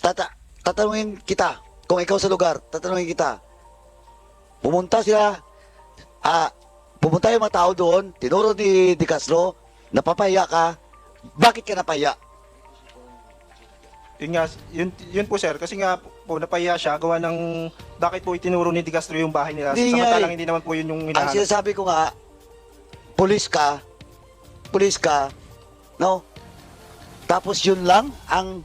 Tata, tatanungin kita, kung ikaw sa lugar, tatanungin kita. Pumunta sila, ah, pumunta yung mga tao doon, tinuro ni Di Castro, napapahiya ka, bakit ka napahiya? Yun nga, yun, yun po sir, kasi nga po napahiya siya, gawa ng bakit po itinuro ni De Castro yung bahay nila. Hindi nga Samantalang eh. hindi naman po yun yung Ang hinahanap. sinasabi ko nga, pulis ka, pulis ka, no? Tapos yun lang ang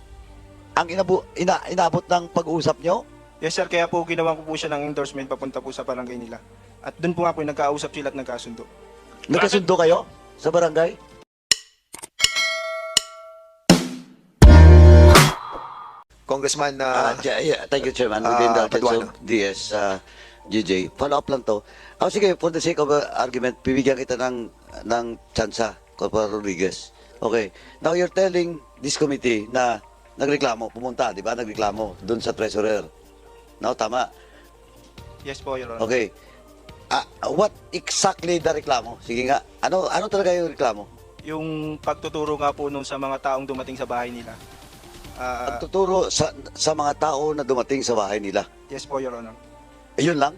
ang inabu, ina, inabot ng pag-uusap nyo? Yes sir, kaya po ginawa ko po siya ng endorsement papunta po sa barangay nila. At doon po nga po nagkausap sila at nagkasundo. Nagkasundo kayo sa barangay? Congressman Ah, uh, ja- yeah, thank you, Chairman. ah, Within the Paduano. of DS, uh, GJ. Follow up lang to. Oh, sige, for the sake of uh, argument, bibigyan kita ng, ng tsansa, Corporal Rodriguez. Okay. Now, you're telling this committee na nagreklamo, pumunta, di ba? Nagreklamo doon sa treasurer. No, tama. Yes po, Your Honor. Okay. Ah, what exactly the reklamo? Sige nga. Ano ano talaga yung reklamo? Yung pagtuturo nga po nung sa mga taong dumating sa bahay nila. Ah, Pagtuturo sa sa mga tao na dumating sa bahay nila. yes po, Your Honor. Eh, yun lang?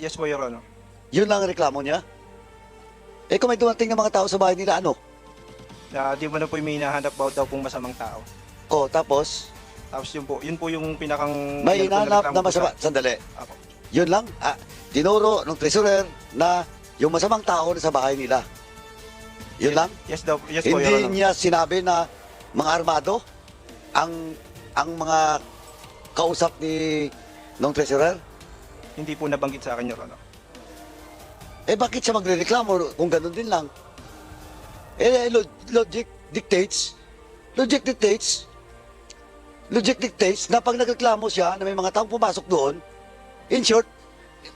Yes po, Your Honor. Yun lang ang reklamo niya? Eh kung may dumating na mga tao sa bahay nila, ano? Na di mo na po yung may hinahanap daw, daw pong masamang tao. Oh, tapos, Tapos yun po, yun po yung pinakang... may yun po hinahanap nagreklamo na po masama. sa- Sandali. Apo. Yun lang. Ah, dinuro ng treasurer na yung masamang tao na sa bahay nila. Yun lang? Yes daw, yes po, Your Hindi Honor. niya sinabi na mga armado ang ang mga kausap ni nung treasurer? Hindi po nabanggit sa akin, Your Honor. Eh bakit siya magrereklamo kung ganun din lang? Eh lo- logic dictates, logic dictates, logic dictates na pag nagreklamo siya na may mga taong pumasok doon, in short,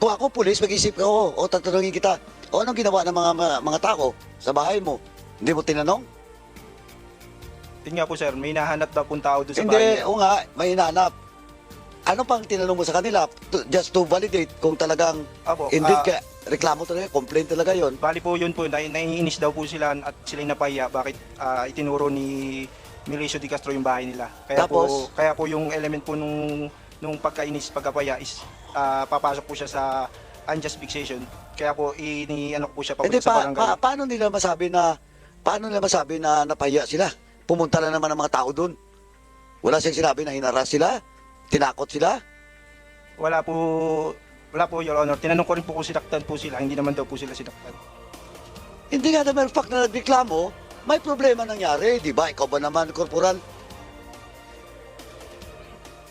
kung ako pulis, mag-isip ko, o tatanungin kita, o anong ginawa ng mga, mga, mga tao sa bahay mo? Hindi mo tinanong? Yun nga po, sir, may hinahanap daw pong tao doon sa bahay Hindi, nila. o nga, may hinanap. Ano pang tinanong mo sa kanila? To- just to validate kung talagang Apo, indeed ah, ka, reklamo talaga, complaint talaga yon. Bali po yun po, nai- naiinis daw po sila at sila napahiya bakit ah, itinuro ni Milicio Di Castro yung bahay nila. Kaya Tapos? po kaya po yung element po nung nung pagkainis, pagkapaya is ah, papasok po siya sa unjust fixation. Kaya po ini ano po siya Hindi papunta sa pa, barangay. pa, paano nila masabi na paano nila masabi na napahiya sila? Pumunta lang naman ang mga tao doon. Wala siyang sinabi na hinaras sila, tinakot sila. Wala po wala po your honor. Tinanong ko rin po kung sinaktan po sila, hindi naman daw po sila sinaktan. Hindi nga naman fact na nagreklamo, may problema nangyari, di ba? Ikaw ba naman, korporal?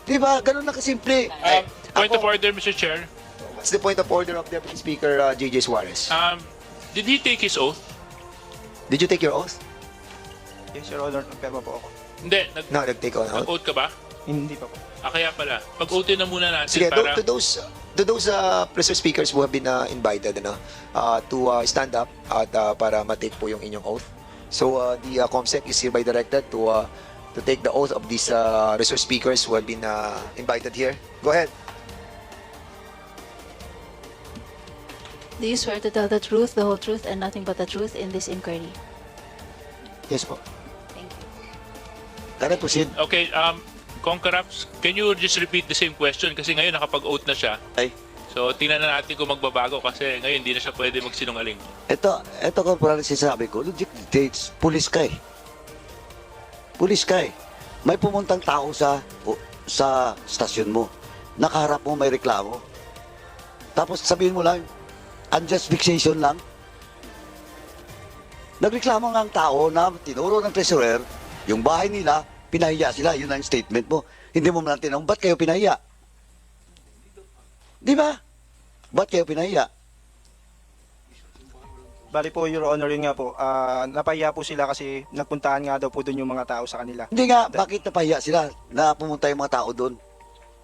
Di ba? Ganun na kasimple. Um, point Ako- of order, Mr. Chair. what's the point of order of Deputy Speaker uh, JJ Suarez? Um, did he take his oath? Did you take your oath? Yes, your honor, perma po ako. Hindi. Nag, No, nag-take on oath. oath ka ba? Hindi pa po. Ah, kaya pala. Pag-oathin na muna natin Sige, para... to, to those to those uh, Mr. speakers who have been uh, invited ano, uh, to uh, stand up at uh, para ma-take po yung inyong oath. So uh, the uh, COMSEC is hereby directed to uh, to take the oath of these uh, resource speakers who have been uh, invited here. Go ahead. Do you swear to tell the truth, the whole truth, and nothing but the truth in this inquiry? Yes po. Thank you. Can I proceed? Okay, um, Concaraps, can you just repeat the same question? Kasi ngayon nakapag-oath na siya. Ay. So, tingnan na natin kung magbabago kasi ngayon hindi na siya pwede magsinungaling. Ito, ito korporal sinasabi ko, logic dictates, pulis ka eh. Pulis ka eh. May pumuntang tao sa o- sa stasyon mo. Nakaharap mo may reklamo. Tapos sabihin mo lang, unjust fixation lang. Nagreklamo nga ang tao na tinuro ng treasurer, yung bahay nila, pinahiya sila. Yun ang statement mo. Hindi mo man tinanong, ba't kayo pinahiya? Di ba? Ba't kayo pinahiya? Bali po, Your Honor, yun nga po. ah, napahiya po sila kasi nagpuntahan nga daw po doon yung mga tao sa kanila. Hindi nga, bakit napahiya sila na pumunta yung mga tao doon?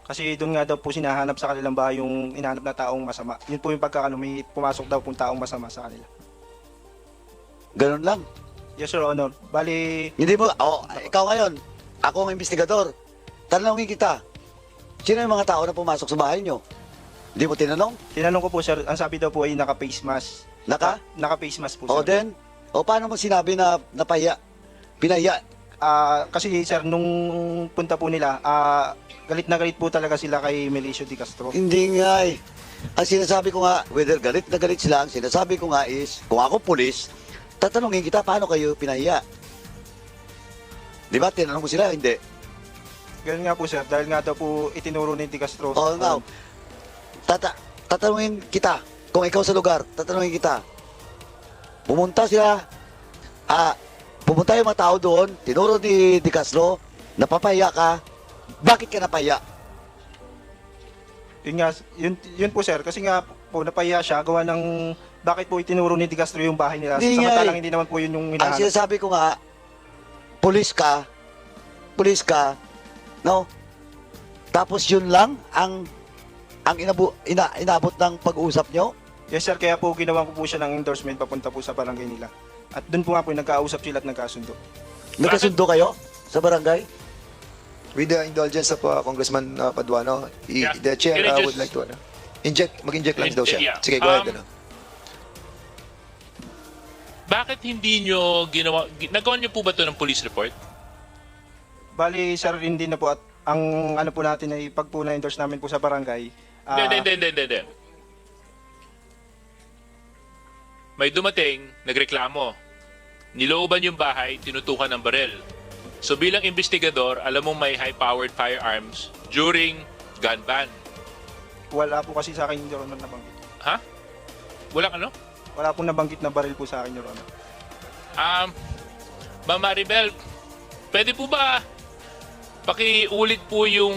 Kasi doon nga daw po sinahanap sa kanilang bahay yung hinahanap na taong masama. Yun po yung pagkakano, may pumasok daw pong taong masama sa kanila. Ganun lang. Yes, Your Honor. Bali, Hindi mo, oh, ikaw ngayon, ako ang investigador. Tanongin kita, sino yung mga tao na pumasok sa bahay nyo? Hindi mo tinanong? tinanong ko po, sir, ang sabi daw po ay naka-face mask. Naka? Naka-face mask po, O sir. then, o paano mo sinabi na napahiya? Pinahiya? Ah, kasi sir, nung punta po nila, ah, galit na galit po talaga sila kay Melicio Di Castro. Hindi nga eh. Ang sinasabi ko nga, whether galit na galit sila, ang sinasabi ko nga is, kung ako pulis, tatanungin kita, paano kayo pinahiya? Di ba? Tinanong ko sila, hindi. Ganun nga po sir, dahil nga daw po itinuro ni Di Castro. Oo nga. Tata tatanungin kita, kung ikaw sa lugar, tatanungin kita. Pumunta sila, ah, pumunta yung mga tao doon, tinuro ni Di Castro, napapahiya ka, bakit ka napahiya? Yun nga, yun, yun po sir, kasi nga po napahiya siya, gawa ng bakit po itinuro ni Di Castro yung bahay nila. Hindi nga Samantalang eh. hindi naman po yun yung Ang hinahanap. sinasabi ko nga, pulis ka, pulis ka, no? Tapos yun lang ang ang inabu, ina, inabot ng pag-uusap nyo? Yes sir, kaya po ginawa ko po siya ng endorsement papunta po sa barangay nila. At doon po nga po nagkausap sila at nagkasundo. Nagkasundo kayo sa barangay? With the indulgence of uh, Congressman uh, Paduano, i- Yeah. the chair Can I uh, just- would like to ano, inject, mag-inject lang daw siya. yeah. Sige, go ahead. Um, ano. Bakit hindi nyo ginawa, gi- nagawa nyo po ba to ng police report? Bali sir, hindi na po at ang ano po natin ay pag po na-endorse namin po sa barangay. ah, Hindi, hindi, hindi, hindi, hindi. May dumating, nagreklamo. Nilooban yung bahay, tinutukan ng barel. So bilang investigador, alam mo may high-powered firearms during gun ban. Wala po kasi sa akin Your Honor nabanggit. Ha? Walang ano? Wala pong nabanggit na baril po sa akin Your Honor. Um, Ma'am Maribel, pwede po ba pakiulit po yung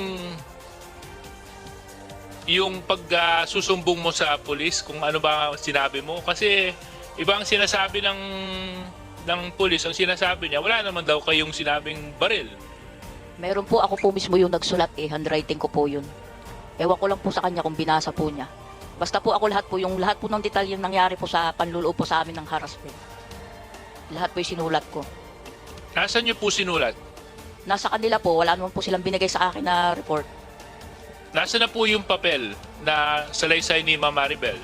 yung pagsusumbong mo sa pulis kung ano ba sinabi mo kasi iba ang sinasabi ng ng pulis ang sinasabi niya wala naman daw kayong sinabing baril Meron po ako po mismo yung nagsulat eh, handwriting ko po yun. Ewan ko lang po sa kanya kung binasa po niya. Basta po ako lahat po, yung lahat po ng detalye nangyari po sa panluloob po sa amin ng harassment. Lahat po yung sinulat ko. Nasaan niyo po sinulat? Nasa kanila po, wala naman po silang binigay sa akin na report. Nasaan na po yung papel na salaysay ni Ma'am Maribel?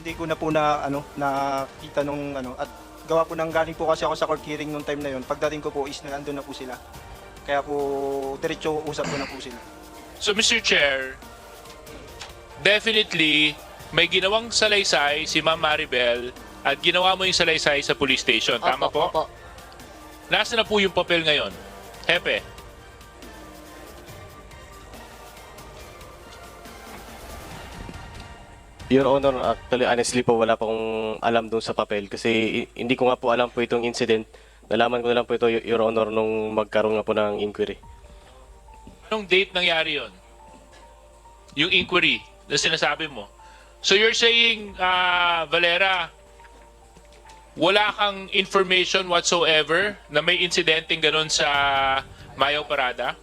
Hindi ko na po na ano nakita nung ano at gawa po nang galing po kasi ako sa court hearing nung time na yon. Pagdating ko po is nandun na po sila. Kaya po diretso usap ko na po sila. So Mr. Chair, definitely may ginawang salaysay si Ma'am Maribel at ginawa mo yung salaysay sa police station. Tama Opo, po? Opo. Nasaan na po yung papel ngayon? Hepe, Your Honor, actually, honestly po, wala pa akong alam dun sa papel kasi hindi ko nga po alam po itong incident. Nalaman ko na lang po ito, Your Honor, nung magkaroon nga po ng inquiry. anong date nangyari yon? Yung inquiry na sinasabi mo. So you're saying, ah, Valera, wala kang information whatsoever na may insidenteng ganun sa Mayaw Parada?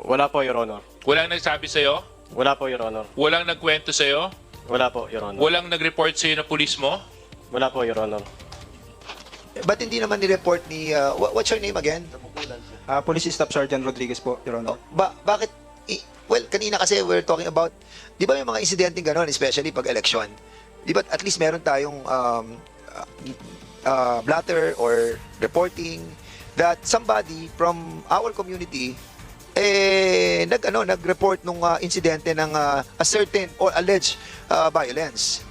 Wala po, Your Honor. Walang nagsabi sa'yo? Wala po, Your Honor. Walang nagkwento sa'yo? Wala po, Your Honor. Walang nag-report sa'yo na pulis mo? Wala po, Your Honor. Ba't hindi naman ni-report ni, uh, wha- what's your name again? Ah, Police Staff Sergeant Rodriguez po, Your Honor. Oh, ba, bakit, i- well, kanina kasi we're talking about, di ba may mga insidenteng gano'n, especially pag election? Di ba at least meron tayong um, uh, uh, blatter or reporting that somebody from our community eh nag ano nag-report nung uh, insidente ng uh, a certain or alleged uh, violence.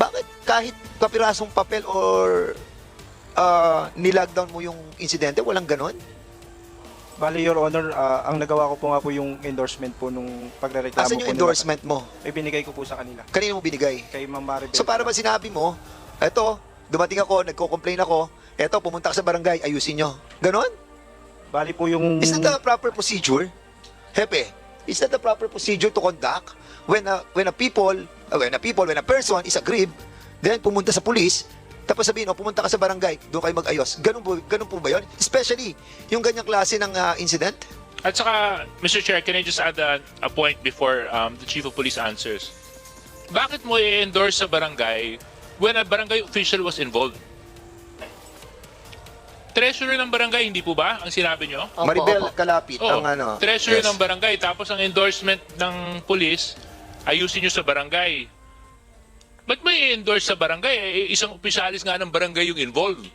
Bakit kahit kapirasong papel or uh, nilockdown mo yung insidente, walang ganon? Bali, Your Honor, ah, ang nagawa ko po nga po yung endorsement po nung pagrereklamo Asan po yung nila. endorsement mo? May binigay ko po sa kanila. Kanino mo binigay? Kay Ma'am Maribel. So para ba sinabi mo, eto, dumating ako, nagko-complain ako, eto, pumunta ka sa barangay, ayusin nyo. Ganon? Bali po yung... Is that the proper procedure? Hepe, is that the proper procedure to conduct when a, when a people, uh, when a people, when a person is aggrieved, then pumunta sa police, tapos sabihin, oh, pumunta ka sa barangay, doon kayo mag-ayos. Ganun po, ganun po ba yun? Especially, yung ganyang klase ng uh, incident? At saka, Mr. Chair, can I just add a, a point before um, the Chief of Police answers? Bakit mo i-endorse sa barangay when a barangay official was involved? treasurer ng barangay, hindi po ba ang sinabi nyo? Opo, Maribel opo. Kalapit Oo, ang oh, ano. treasurer yes. ng barangay. Tapos ang endorsement ng police, ayusin nyo sa barangay. Ba't may endorse sa barangay? Eh, isang opisyalis nga ng barangay yung involved.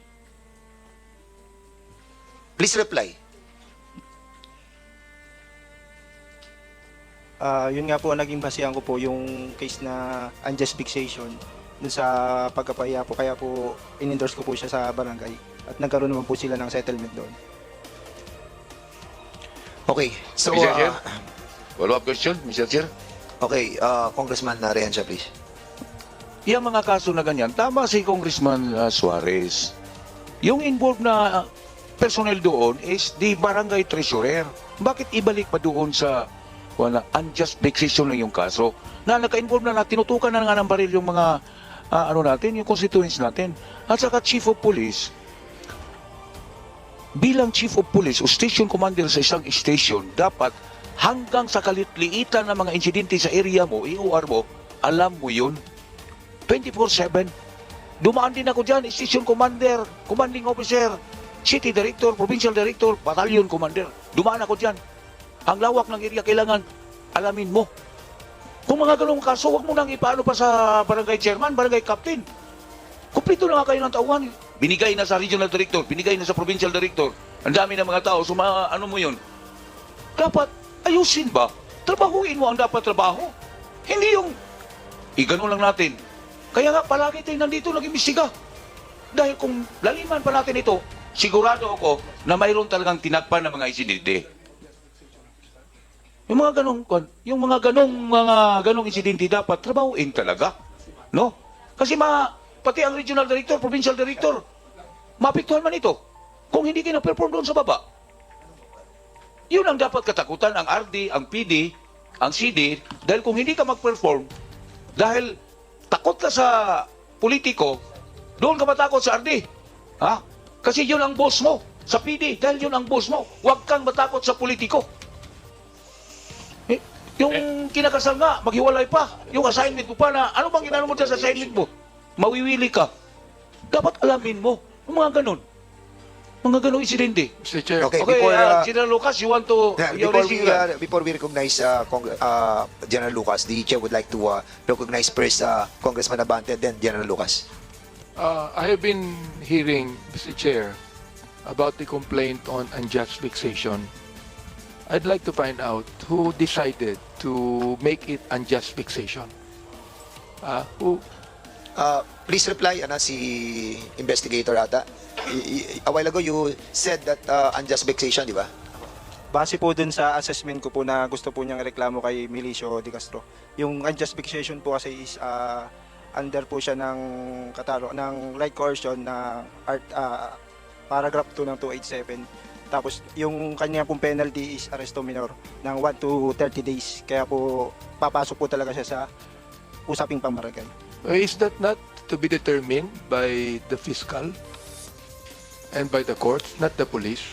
Please reply. Ah, yun nga po ang naging basehan ko po yung case na unjust fixation dun sa pagkapahiya po kaya po in-endorse ko po siya sa barangay at nagkaroon naman po sila ng settlement doon. Okay. So, Mr. Chair? uh, Follow-up question, Mr. Chair? okay, uh, Congressman uh, Rehansha, please. Yung mga kaso na ganyan, tama si Congressman uh, Suarez. Yung involved na uh, personnel doon is the barangay treasurer. Bakit ibalik pa doon sa wala, unjust vexation na yung kaso? Na naka-involve na na, tinutukan na nga ng baril yung mga ah, ano natin, yung constituents natin. At saka chief of police, bilang chief of police o station commander sa isang station, dapat hanggang sa kalitliitan ng mga insidente sa area mo, EOR mo, alam mo yun. 24-7. Dumaan din ako dyan, station commander, commanding officer, city director, provincial director, battalion commander. Dumaan ako dyan. Ang lawak ng area, kailangan alamin mo. Kung mga ganong kaso, huwag mo nang ipaano pa sa barangay chairman, barangay captain. Kumplito na nga kayo ng tauhan. Binigay na sa regional director, binigay na sa provincial director. Ang dami ng mga tao, suma, ano mo yun. Dapat ayusin ba? Trabahuin mo ang dapat trabaho. Hindi yung, igano lang natin. Kaya nga palagi tayo nandito nag-imbestiga. Dahil kung laliman pa natin ito, sigurado ako na mayroon talagang tinakpan ng mga insidente. Yung mga ganong, yung mga ganong, mga ganong insidente dapat trabahuin talaga. No? Kasi ma, pati ang regional director, provincial director, mapiktuhan man ito. Kung hindi kayo na-perform doon sa baba, yun ang dapat katakutan ang RD, ang PD, ang CD, dahil kung hindi ka mag-perform, dahil takot ka sa politiko, doon ka matakot sa RD. Ha? Kasi yun ang boss mo sa PD, dahil yun ang boss mo. Huwag kang matakot sa politiko. Eh, yung kinakasal nga, maghiwalay pa. Yung assignment mo pa na, ano bang ginano mo sa assignment mo? Mawiwili ka. Dapat alamin mo. Yung mga ganun. Mga ganun insidente. Mr. Chair, Okay, Okay, before, uh, uh, General Lucas, you want to... Yeah, you're before raising we uh, before we recognize uh, Cong- uh, General Lucas, the chair would like to uh, recognize first uh, Congressman Abante, then General Lucas. Uh, I have been hearing, Mr. Chair, about the complaint on unjust fixation. I'd like to find out who decided to make it unjust fixation. Uh, who, Uh, please reply, ano, si investigator ata. A while ago, you said that uh, unjust vexation, di ba? Base po dun sa assessment ko po na gusto po niyang reklamo kay Milicio De Castro. Yung unjust fixation po kasi is ah, under po siya ng katalo ng right coercion na art ah, paragraph 2 ng 287. Tapos yung kanya pong penalty is arresto minor ng 1 to 30 days. Kaya po papasok po talaga siya sa usaping pambarangay. Is that not to be determined by the fiscal and by the courts, not the police?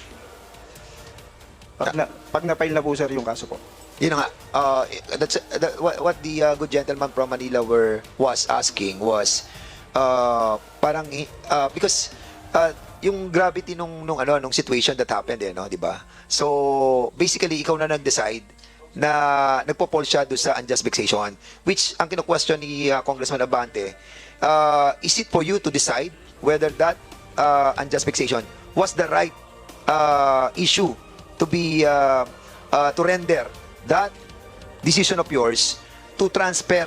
Pag na, pag na-file na po sir yung kaso po. Yun nga. Uh, that's, that, what, what the uh, good gentleman from Manila were was asking was uh, parang uh, because uh, yung gravity nung nung ano nung situation that happened eh no, 'di ba? So basically ikaw na nag-decide na nagpo-fall siya doon sa unjust vexation which ang kino-question ni uh, Congressman Abante uh, is it for you to decide whether that uh, unjust vexation was the right uh, issue to be uh, uh, to render that decision of yours to transfer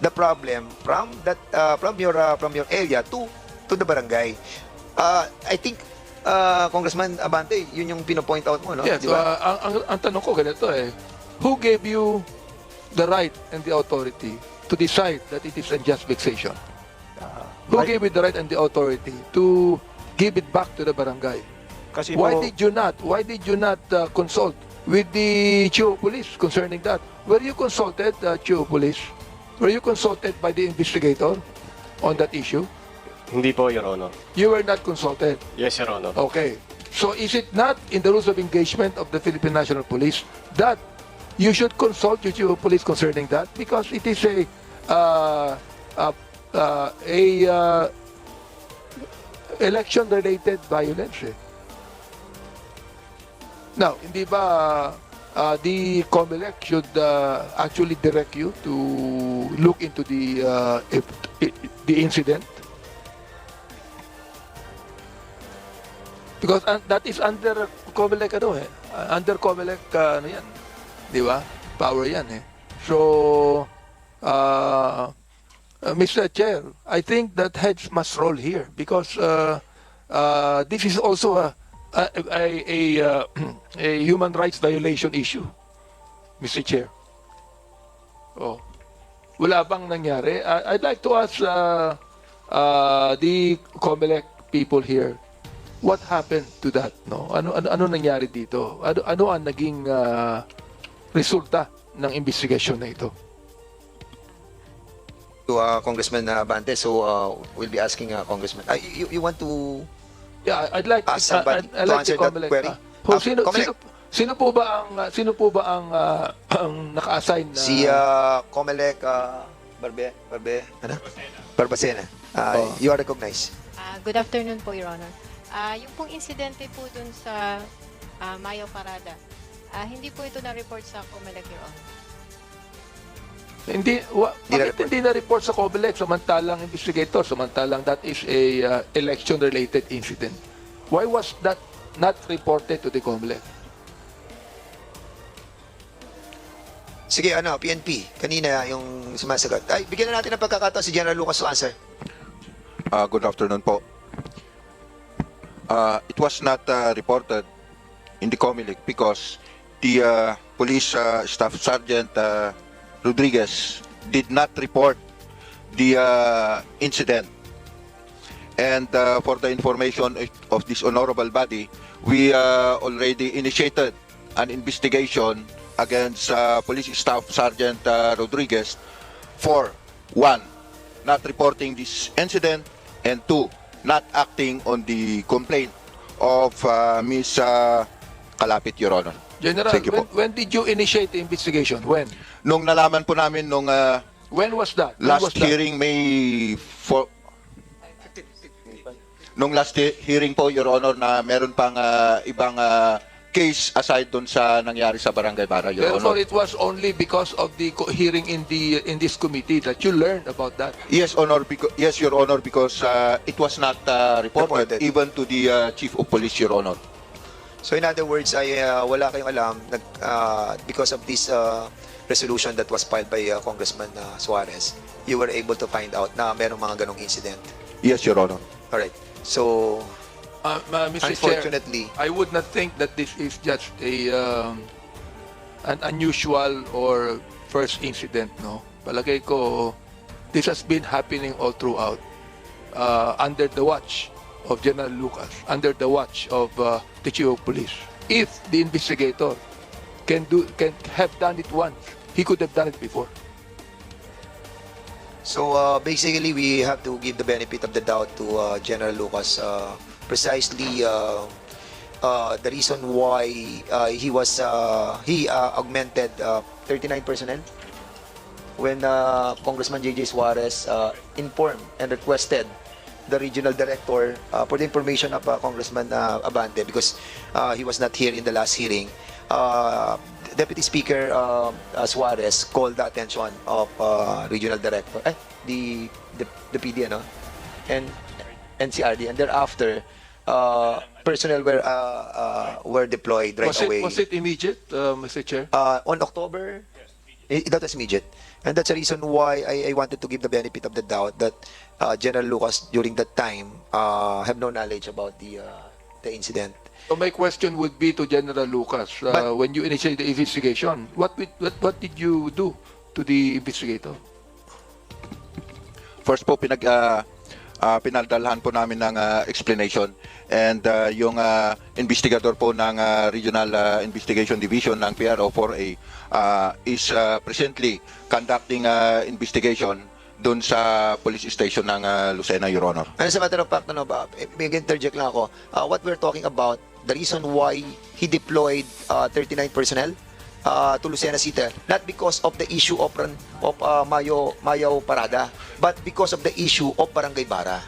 the problem from that uh, from your uh, from your area to to the barangay. Uh, I think uh, Congressman Abante, yun yung pino-point out mo, no? Yes, Di ba? uh, ang, ang, ang tanong ko ganito eh, who gave you the right and the authority to decide that it is unjust fixation? Who right. gave you the right and the authority to give it back to the barangay? Kasi Why po, did you not? Why did you not uh, consult with the Chiu Police concerning that? Were you consulted, uh, Chiu Police? Were you consulted by the investigator on that issue? Hindi po, Your Honor. You were not consulted. Yes, Your Honor. Okay. So is it not in the rules of engagement of the Philippine National Police that you should consult your Chief of Police concerning that because it is a uh, uh, uh, a uh, election related violence. Eh. Now, hindi ba uh, the COMELEC should uh, actually direct you to look into the uh, if, the incident? Because uh, that is under COMELEC ano eh. Uh, under COMELEC uh, ano yan. Di ba? power yan eh. So, uh, uh, Mr. Chair, I think that heads must roll here because uh, uh, this is also a a, a, a, uh, a human rights violation issue, Mr. Chair. Oh, wala bang nangyari? I, I'd like to ask uh, uh, the COMELEC people here, what happened to that? No, ano ano, ano nangyari dito? Ano ano ang naging uh, resulta ng investigation na ito? To uh, Congressman uh, Abante, so uh, we'll be asking uh, Congressman. Uh, you, you want to Yeah, I'd like Ask somebody I'd, I'd to like answer the that query. ah, po, Ah, sino, COMELEC. sino, sino po ba ang uh, sino po ba ang uh, ang naka-assign na si uh, Comelec uh, Barbe Barbe ano? Barbacena. Uh, Oh. You are recognized. Ah, good afternoon po, Your Honor. Ah, yung pong insidente po dun sa ah, Mayo Parada, ah, hindi po ito na-report sa Comelec, Your Honor. Hindi, wa, Hindi bakit na-report. hindi na-report sa COMELEC samantalang investigator, samantalang that is a uh, election-related incident? Why was that not reported to the COMELEC? Sige, ano, PNP. Kanina yung sumasagot. Ay, bigyan na natin ng pagkakataon si General Lucas to answer. Uh, good afternoon po. Uh, it was not uh, reported in the Comelec because the uh, police uh, staff sergeant uh, Rodriguez did not report the uh, incident. And uh, for the information of this honorable body, we uh, already initiated an investigation against uh, police staff sergeant uh, Rodriguez for one, not reporting this incident, and two, not acting on the complaint of uh, Ms. Uh, Kalapit, Your Honor. General, Thank you when, po. when did you initiate the investigation? When? Nung nalaman po namin nung uh, When was that? When was last that? hearing May for nung last he- hearing po Your Honor na meron pang uh, ibang uh, case aside dun sa nangyari sa Barangay Bara Your Therefore, Honor. it was only because of the co- hearing in the in this committee that you learned about that. Yes Honor because yes Your Honor because uh, it was not uh, reported, Reported. even to the uh, Chief of Police Your Honor. So in other words, ay uh, wala kayong alam nag, uh, because of this uh, resolution that was filed by uh, Congressman uh, Suarez, you were able to find out na merong mga ganong incident. Yes Your Honor. Alright. So, Uh, uh, Mr. Chair, unfortunately, I would not think that this is just a um, an unusual or first incident, no? Palagay ko, this has been happening all throughout uh, under the watch of General Lucas, under the watch of uh, the Chief of Police. If the investigator can do can have done it once, he could have done it before. So uh, basically, we have to give the benefit of the doubt to uh, General Lucas. Uh, precisely uh, uh, the reason why uh, he was uh, he uh, augmented uh, 39 personnel when uh, Congressman J.J. Suarez uh, informed and requested the regional director uh, for the information of uh, Congressman uh, Abante because uh, he was not here in the last hearing. Uh, Deputy Speaker uh, uh, Suarez called the attention of uh, regional director, eh, the, the the PD, ano, and NCRD, and thereafter, uh, personnel were uh, uh, were deployed right was away. it was it immediate, uh, Mr. Chair? Uh, on October, that was immediate. And that's the reason why I, I wanted to give the benefit of the doubt that uh, General Lucas during that time uh, have no knowledge about the uh, the incident. So my question would be to General Lucas, uh, But- when you initiate the investigation, what, wi- what what did you do to the investigator? First po pinag uh, uh, pinaldalhan po namin ng uh, explanation and uh, yung uh, investigador po ng uh, Regional uh, Investigation Division ng PRO 4A uh, is uh, presently conducting uh, investigation doon sa police station ng uh, Lucena, Your Honor. And as matter of fact, ano ba, may interject lang ako. Uh, what we're talking about, the reason why he deployed uh, 39 personnel uh, to Lucena City, not because of the issue of, of uh, Mayo, Mayo Parada, but because of the issue of Barangay Bara.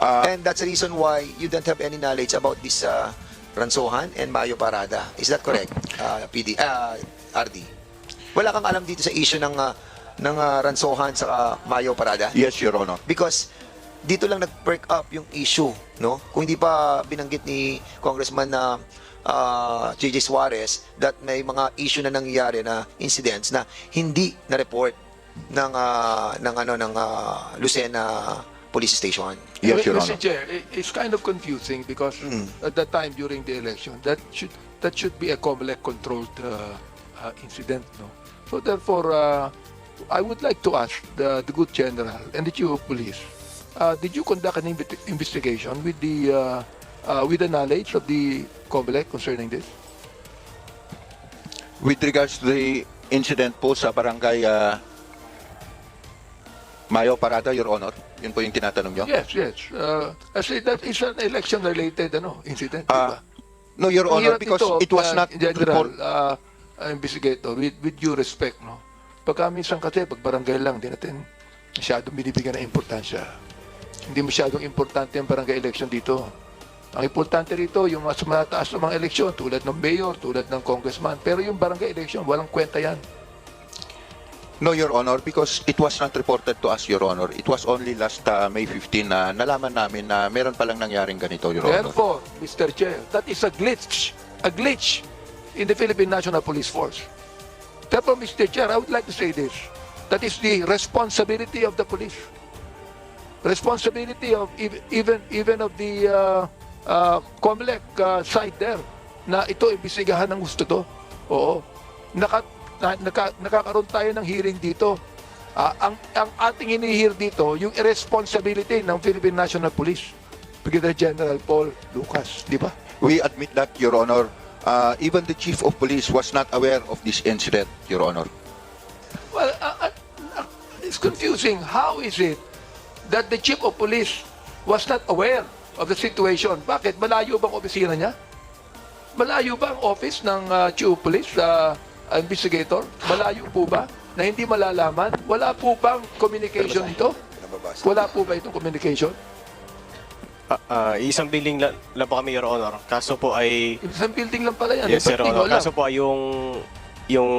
Uh, And that's the reason why you don't have any knowledge about this uh, Ransohan and Mayo Parada. Is that correct, uh, PD, uh, RD? Wala kang alam dito sa issue ng, uh, ng uh, Ransohan sa uh, Mayo Parada? yes, Your Honor. Because dito lang nag-perk up yung issue, no? Kung hindi pa binanggit ni Congressman na uh, JJ Suarez that may mga issue na nangyayari na incidents na hindi na-report ng ah, ng ano ng ah, Lucena Police Station. Yes, Your Mr. Honor. Chair, it's kind of confusing because at that time during the election, that should that should be a COMELEC controlled uh, uh, incident, no? So therefore, uh, I would like to ask the, the good general and the chief of police, uh, did you conduct an inve- investigation with the uh, uh, with the knowledge of the COMELEC concerning this? With regards to the incident po sa barangay uh, Mayo Parada, Your Honor, yun po yung tinatanong nyo? Yes, yes. Uh, I say that is an election-related ano, incident, di Ah, ba? no, Your Honor, Hirap because ito, it was uh, not general report- uh, investigator with with due respect no pagka minsan kasi pag barangay lang di natin masyadong binibigyan ng importansya hindi masyadong importante ang barangay election dito ang importante rito yung mas mataas na mga eleksyon tulad ng mayor tulad ng congressman pero yung barangay election walang kwenta yan No, Your Honor, because it was not reported to us, Your Honor. It was only last uh, May 15 na nalaman namin na meron palang nangyaring ganito, Your Honor. Therefore, Mr. Chair, that is a glitch, a glitch in the Philippine National Police Force. Therefore, Mr. Chair, I would like to say this. That is the responsibility of the police. Responsibility of ev- even even of the uh, uh, COMELEC uh, side there na ito imbisigahan ng gusto to. Oo. Naka, na, naka, nakakaroon tayo ng hearing dito. Ah, ang, ang ating hinihir dito, yung irresponsibility ng Philippine National Police. Brigadier General Paul Lucas, di ba? We admit that, Your Honor. Uh, even the Chief of Police was not aware of this incident, Your Honor. Well, uh, uh, uh, it's confusing. How is it that the Chief of Police was not aware of the situation? Bakit? Malayo bang opisina niya? Malayo ba ang office ng uh, Chief Police, uh, investigator? Malayo po ba? Na hindi malalaman? Wala po bang communication ito? Wala po ba itong communication? Ah, ah, isang building lang, lang po kami, Your Honor. Kaso po ay... Isang building lang pala yan. Yes, eh. Your Ba't di Honor. Kaso po ay yung, yung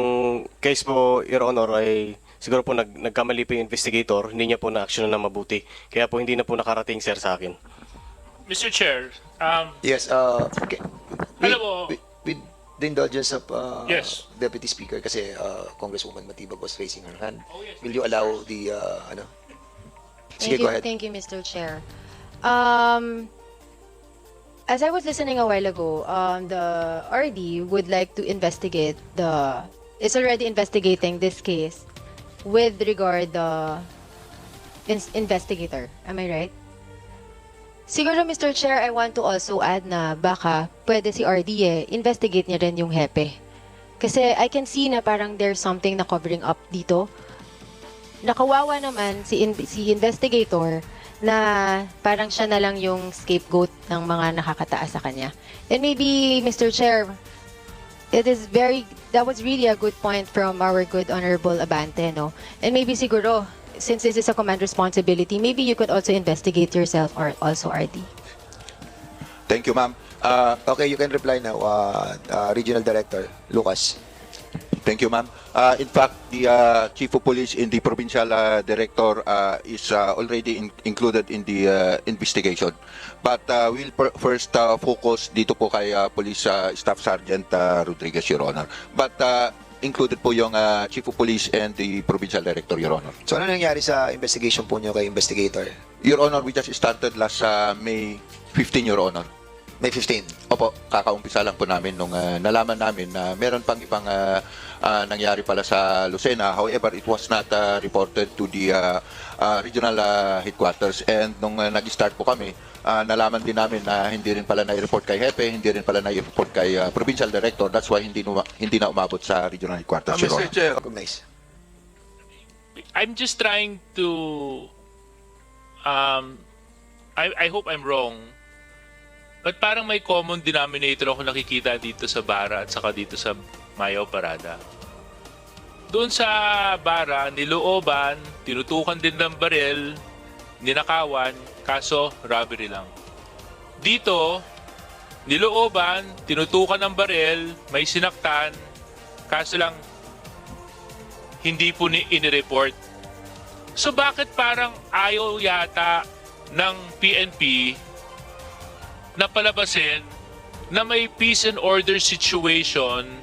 case po, Your Honor, ay siguro po nag, nagkamali po yung investigator. Hindi niya po na-action na mabuti. Kaya po hindi na po nakarating, sir, sa akin. Mr. Chair, um, Yes, uh, okay. Alam mo- with, with the indulgence of uh, Yes. Deputy Speaker kasi uh, Congresswoman Matibag was raising her hand. Oh, yes. Will you allow the uh, ano? Sige, Thank go you, ahead. Thank you, Mr. Chair. Um, as I was listening a while ago, um, the RD would like to investigate the. It's already investigating this case with regard the ins- investigator. Am I right? Siguro, Mr. Chair, I want to also add na baka pwede si RD eh, investigate niya rin yung hepe. Kasi I can see na parang there's something na covering up dito nakawawa naman si, in- si investigator na parang siya na lang yung scapegoat ng mga nakakataas sa kanya. And maybe, Mr. Chair, it is very, that was really a good point from our good Honorable Abante, no? And maybe siguro, since this is a command responsibility, maybe you could also investigate yourself or also RD. Thank you, ma'am. Uh, Okay, you can reply now, uh, uh, Regional Director Lucas. Thank you, ma'am. Uh, in fact, the uh, Chief of Police in the Provincial uh, Director uh, is uh, already in- included in the uh, investigation. But uh, we'll first uh, focus dito po kay uh, Police uh, Staff Sergeant uh, Rodriguez, Your Honor. But uh, included po yung uh, Chief of Police and the Provincial Director, Your Honor. So ano nangyari sa investigation po niyo kay investigator? Your Honor, we just started last uh, May 15, Your Honor. May 15. Opo, kakaumpisa lang po namin nung uh, nalaman namin na meron pang ibang uh, uh, nangyari pala sa Lucena. However, it was not uh, reported to the uh, uh, regional uh, headquarters. And nung uh, nag-start po kami, uh, nalaman din namin na hindi rin pala na-report kay Hepe, hindi rin pala na-report kay uh, Provincial Director. That's why hindi, numa- hindi na umabot sa regional headquarters. Uh, Mr. Chair, Recognize. I'm just trying to um I I hope I'm wrong. But parang may common denominator ako nakikita dito sa Bara at saka dito sa Mayo Parada. Doon sa Bara, nilooban, tinutukan din ng baril, ninakawan, kaso robbery lang. Dito, nilooban, tinutukan ng baril, may sinaktan, kaso lang hindi po ni inireport. So bakit parang ayaw yata ng PNP na palabasin na may peace and order situation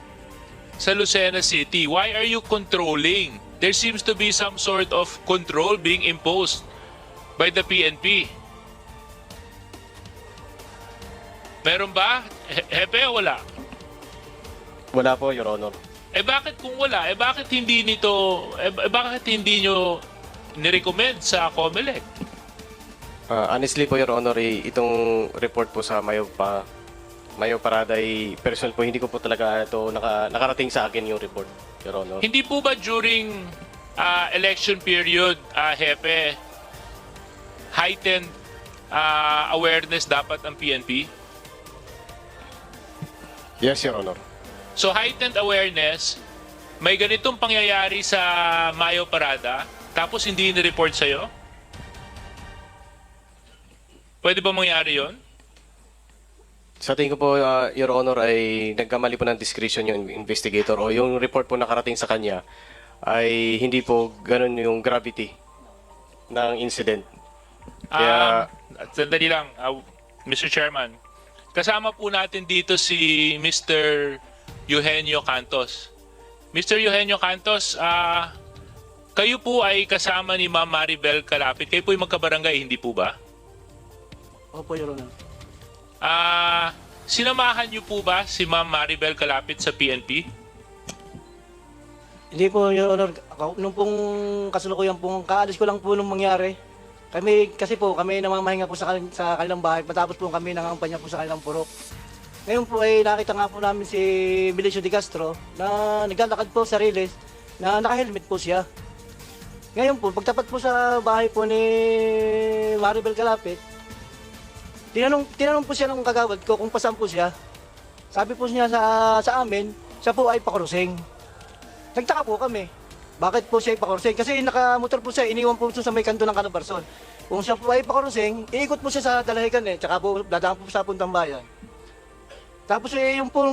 sa Lucena City? Why are you controlling? There seems to be some sort of control being imposed by the PNP. Meron ba? He- Hepe o wala? Wala po, Your Honor. Eh bakit kung wala? Eh bakit hindi nito, eh bakit hindi nyo nirecommend sa COMELEC? Ah, honestly po, Your Honor, eh, itong report po sa Mayo pa Mayo Parada ay personal po, hindi ko po talaga ito naka, nakarating sa akin yung report, Your Honor. Hindi po ba during ah, election period, ah, Hepe, heightened ah, awareness dapat ang PNP? Yes, Your Honor. So heightened awareness, may ganitong pangyayari sa Mayo Parada, tapos hindi ni-report sa'yo? Pwede ba mangyari yon? Sa tingin ko po, ah, Your Honor, ay nagkamali po ng discretion yung investigator o yung report po nakarating sa kanya ay hindi po ganun yung gravity ng incident. Kaya- Ah, sandali lang, ah, Mr. Chairman. Kasama po natin dito si Mr. Eugenio Cantos. Mr. Eugenio Cantos, ah, kayo po ay kasama ni Ma'am Maribel Kalapit. Kayo po ay magkabarangay, hindi po ba? Opo, Your Honor. Ah, sinamahan niyo po ba si Ma'am Maribel Kalapit sa PNP? Hindi po, Your Honor. Ako- Nung pong kasalukuyan pong kaalis ko lang po nung mangyari. Kami, kasi po, kami namamahinga po sa, sa kanilang bahay. Matapos po kami nangampanya po sa kanilang purok. Ngayon po ay nakita nga po namin si Milicio de Castro na naglalakad po sa riles na naka-helmet po siya. Ngayon po, pagtapat po sa bahay po ni Maribel Calapit, tinanong, tinanong po siya ng kagawad ko kung pasan po siya. Sabi po niya sa, sa amin, siya po ay pakurusing. Nagtaka po kami. Bakit po siya ay pakurusing? Kasi nakamotor po siya, iniwan po siya sa may kanto ng Calabarzon. Kung siya po ay pakurusing, iikot po siya sa Dalahican eh, tsaka po dadaan po sa Puntang Bayan. Tapos eh, yung po,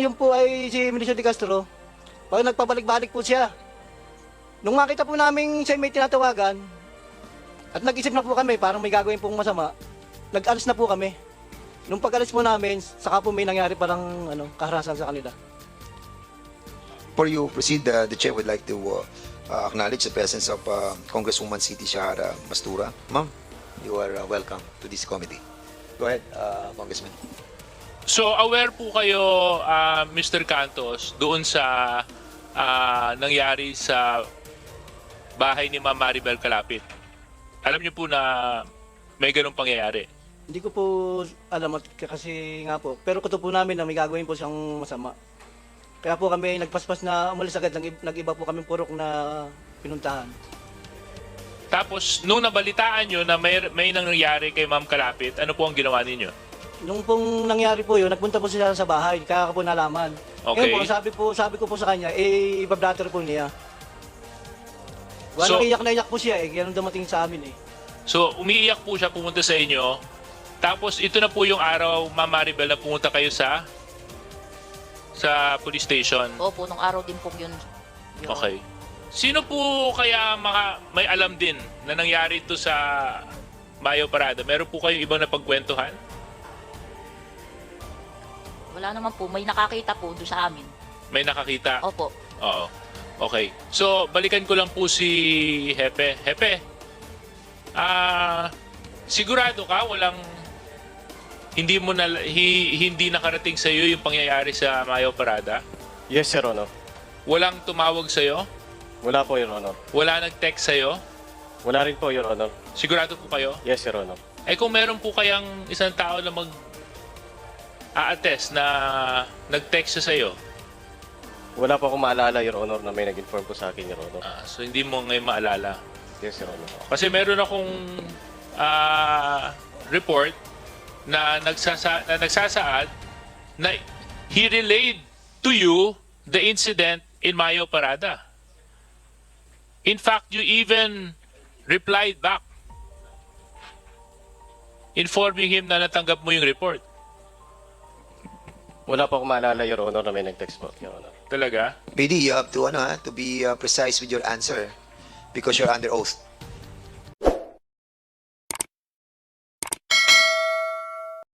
yung po ay si Milicio de Castro, pag nagpabalik-balik po siya. Nung makita po namin siya may tinatawagan, at nag-isip na po kami, parang may gagawin pong masama, nag-alis na po kami. Nung pag-alis po namin, saka po may nangyari parang ano, kaharasan sa kanila. Before you proceed, uh, the chair would like to uh, uh, acknowledge the presence of uh, Congresswoman Siti Shahara Mastura. Ma'am, you are uh, welcome to this committee. Go ahead, uh, Congressman. So aware po kayo, ah, Mr. Cantos, doon sa ah, nangyari sa bahay ni Ma'am Maribel Kalapit. Alam niyo po na may ganong pangyayari. Hindi ko po alam at kasi nga po, pero kuto po namin na may gagawin po siyang masama. Kaya po kami nagpaspas na umalis agad, nag- nag-iba po kami purok na pinuntahan. Tapos, nung nabalitaan nyo na may, may nangyari kay Ma'am Kalapit, ano po ang ginawa ninyo? Nung pong nangyari po yun, nagpunta po sila sa bahay, kaya ko po nalaman. Okay. Ngayon po, sabi po, sabi ko po sa kanya, eh, ibablatter po niya. So- Walang iyak na iyak po siya eh, kaya nung dumating sa amin eh. So, umiiyak po siya pumunta sa inyo. Tapos, ito na po yung araw, Ma'am Maribel, na pumunta kayo sa sa police station. Opo, nung araw din po yun. Honor. Okay. Sino po kaya maka, may alam din na nangyari ito sa Mayo Parada? Meron po kayong ibang napagkwentuhan? Wala naman po, may nakakita po doon sa amin. May nakakita? Opo. Oo. Okay. So, balikan ko lang po si Hepe. Hepe, ah, sigurado ka walang hindi mo na hi- hindi nakarating sa iyo yung pangyayari sa Mayo Parada? Yes, Your Honor. Walang tumawag sa iyo? Wala po, Your Honor. Wala nag-text sa iyo? Wala rin po, Your Honor. Sigurado po kayo? Yes, Your Honor. Eh kung meron po kayang isang tao na mag a-attest na nag-text siya sa iyo, Wala po akong maalala, Your Honor, na may nag-inform po sa akin, Your Honor. ah, so hindi mo ngayon maalala. Yes, Your Honor. Kasi meron akong ah, report na, nagsasa na nagsasaad na he relayed to you the incident in Mayo Parada. In fact, you even replied back informing him na natanggap mo yung report. Wala po akong maalala, Your Honor, na may nag-text po, Your Honor. Talaga? PD, you have to, ano, ha, to be uh, precise with your answer because you're under oath.